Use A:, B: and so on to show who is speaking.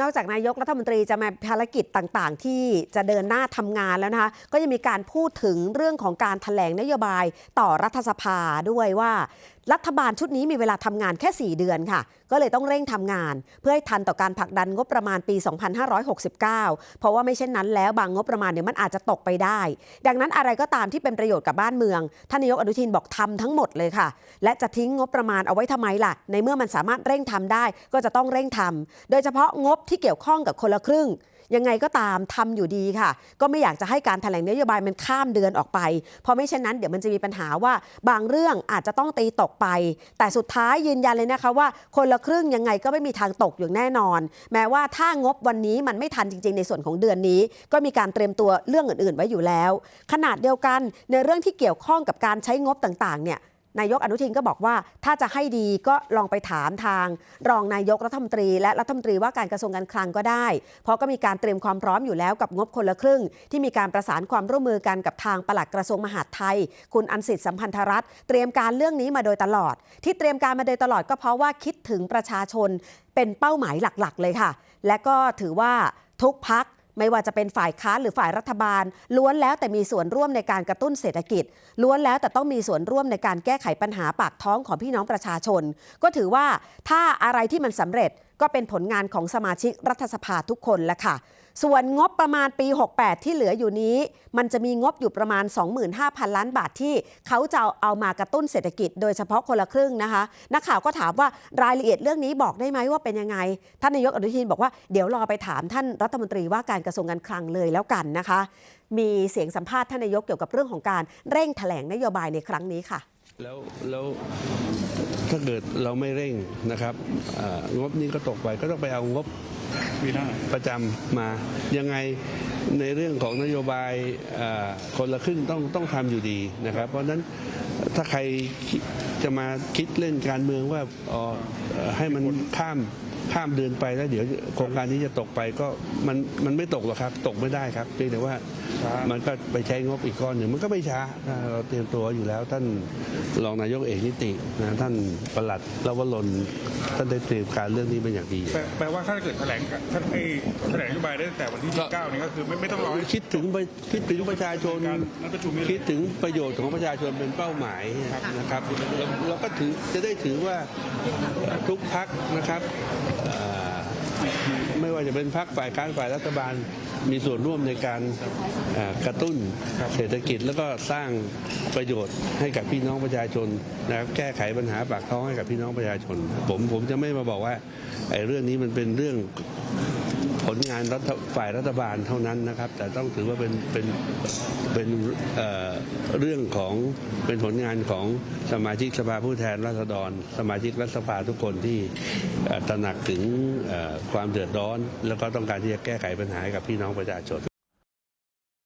A: นอกจากนายกรัฐมนตรีจะมาภารกิจต่างๆ ที่จะเดินหน้าทำงานแล้วนะคะก็ยังมีการพูดถึงเรื่องของการถแถลงนโยบายต่อรัฐสภาด้วยว่า รัฐบาลชุดนี้มีเวลาทำงานแค่ 4 เดือนค่ะ ก็เลยต้องเร่งทำงาน เพื่อให้ทันต่อการผลักดันงบประมาณปี 2569 เพราะว่าไม่เช่นนั้นแล้วบางงบประมาณเนี่ยมันอาจจะตกไปได้ ดังนั้นอะไรก็ตามที่เป็นประโยชน์กับบ้านเมืองท่านนายกอนุทินบอกทำทั้งหมดเลยค่ะ และจะทิ้งงบประมาณเอาไว้ทำไมล่ะ ในเมื่อมันสามารถเร่งทำได้ ก็จะต้องเร่งทำโดยเฉพาะงบที่เกี่ยวข้องกับคนละครึ่ง ยังไงก็ตามทำอยู่ดีค่ะ ก็ไม่อยากจะให้การแถลงนโยบายมันข้ามเดือนออกไป เพราะไม่เช่นนั้นเดี๋ยวมันจะมีปัญหาว่าบางเรื่องอาจจะต้องตีตกไป แต่สุดท้ายยืนยันเลยนะคะว่าคนละครึ่งยังไงก็ไม่มีทางตกอย่างแน่นอน แม้ว่าถ้างบวันนี้มันไม่ทันจริง ๆ ในส่วนของเดือนนี้ ก็มีการเตรียมตัวเรื่องอื่น ๆ ไว้อยู่แล้ว ขนาดเดียวกันในเรื่องที่เกี่ยวข้องกับการใช้งบต่างๆเนี่ย นายกอนุทินก็บอกว่าถ้าจะให้ดีก็ลองไปถามทาง รองนายกรัฐมนตรี และรัฐมนตรีว่าการกระทรวงการคลังก็ได้ เพราะก็มีการเตรียมความพร้อมอยู่แล้วกับงบคนละครึ่ง ที่มีการประสานความร่วมมือกันกับทางปลัดกระทรวงมหาดไทย คุณอันสิทธิ์สัมพันธรัตน์เตรียมการเรื่องนี้มาโดยตลอด ที่เตรียมการมาโดยตลอดก็เพราะว่าคิดถึงประชาชนเป็นเป้าหมายหลักๆ เลยค่ะ และก็ถือว่าทุกพัก ไม่ว่าจะเป็นฝ่ายค้านหรือฝ่ายรัฐบาล ล้วนแล้วแต่มีส่วนร่วมในการกระตุ้นเศรษฐกิจ ล้วนแล้วแต่ต้องมีส่วนร่วมในการแก้ไขปัญหาปากท้องของพี่น้องประชาชน ก็ถือว่าถ้าอะไรที่มันสำเร็จก็เป็นผลงานของสมาชิกรัฐสภาทุกคนแหละค่ะ ส่วนงบประมาณปี 68 ที่เหลืออยู่นี้ มันจะมีงบอยู่ประมาณ 25,000 ล้านบาทที่เขาจะเอามากระตุ้นเศรษฐกิจโดยเฉพาะคนละครึ่งนะคะนักข่าวก็ถามว่ารายละเอียดเรื่องนี้บอกได้ไหมว่าเป็นยังไง ท่านนายกอนุทินบอกว่าเดี๋ยวรอไปถามท่านรัฐมนตรีว่าการกระทรวงการคลังเลยแล้วกันนะคะ มีเสียงสัมภาษณ์ท่านนายกเกี่ยวกับเรื่องของการเร่งแถลงนโยบายในครั้งนี้ค่ะ
B: แล้วแล้วถ้าเกิดเราไม่เร่งนะครับงบนี้ก็ตกไปก็ต้องไปเอางบ
C: ปีหน้า
B: ประจำมายังไงในเรื่องของนโยบายเอ่อคนละครึ่งต้องต้องทำอยู่ดีนะครับ เพราะฉะนั้นถ้าใครคิดจะมาคิดเล่นการเมืองว่าอ๋อเอ่อให้มันข้าม ข้ามเดือนไปแล้วเดี๋ยวโครงการนี้จะตกไปก็มันมันไม่ตกหรอกครับ ตกไม่ได้ครับเพียงแต่ว่า
C: ช้ามั
B: มันก็ไปใช้งบอีกก้อนหนึ่งมันก็ไม่ช้าถ้าเราเตรียมตัวอยู่แล้วท่านรองนายกเอกนิตินะท่านประหลัดลวรนท่านได้เตรียมการเรื่องนี้เป็นอย่างดี
C: แปลแปลว่าถ้าเกิดแถลงท่านไอ้แถลงนโยบายได้ตั้งแต่วันที่
B: ก็
C: 29นี่ก็คือไม่ไม่ต้องรอให้
B: คิดถึงประคิดถึงประชาชน
C: การนัดประชุมนี้เลย
B: คิดถึงประโยชน์ของประชาชนเป็นเป้าหมายนะครับเราเราก็ถือจะได้ถือว่าทุกพักนะครับเอ่อ ไม่ว่าจะเป็นพักฝ่ายค้านฝ่ายรัฐบาลมีส่วนร่วมในการเอ่อกระตุ้นเศรษฐกิจแล้วก็สร้างประโยชน์ให้กับพี่น้องประชาชนนะครับแก้ไขปัญหาปากท้องให้กับพี่น้องประชาชน ผมผมจะไม่มาบอกว่าไอ้เรื่องนี้มันเป็นเรื่อง ผลงานรัฐฝ่ายรัฐบาลเท่านั้นนะครับ แต่ต้องถือว่าเป็นเป็นเป็นเเรื่องของเป็นผลงานของสมาชิกสภาผู้แทนราษฎร สมาชิกรัฐสภาทุกคนที่ตระหนักถึงความเดือดร้อน แล้วก็ต้องการที่จะแก้ไขปัญหาให้กับพี่น้องประชาชน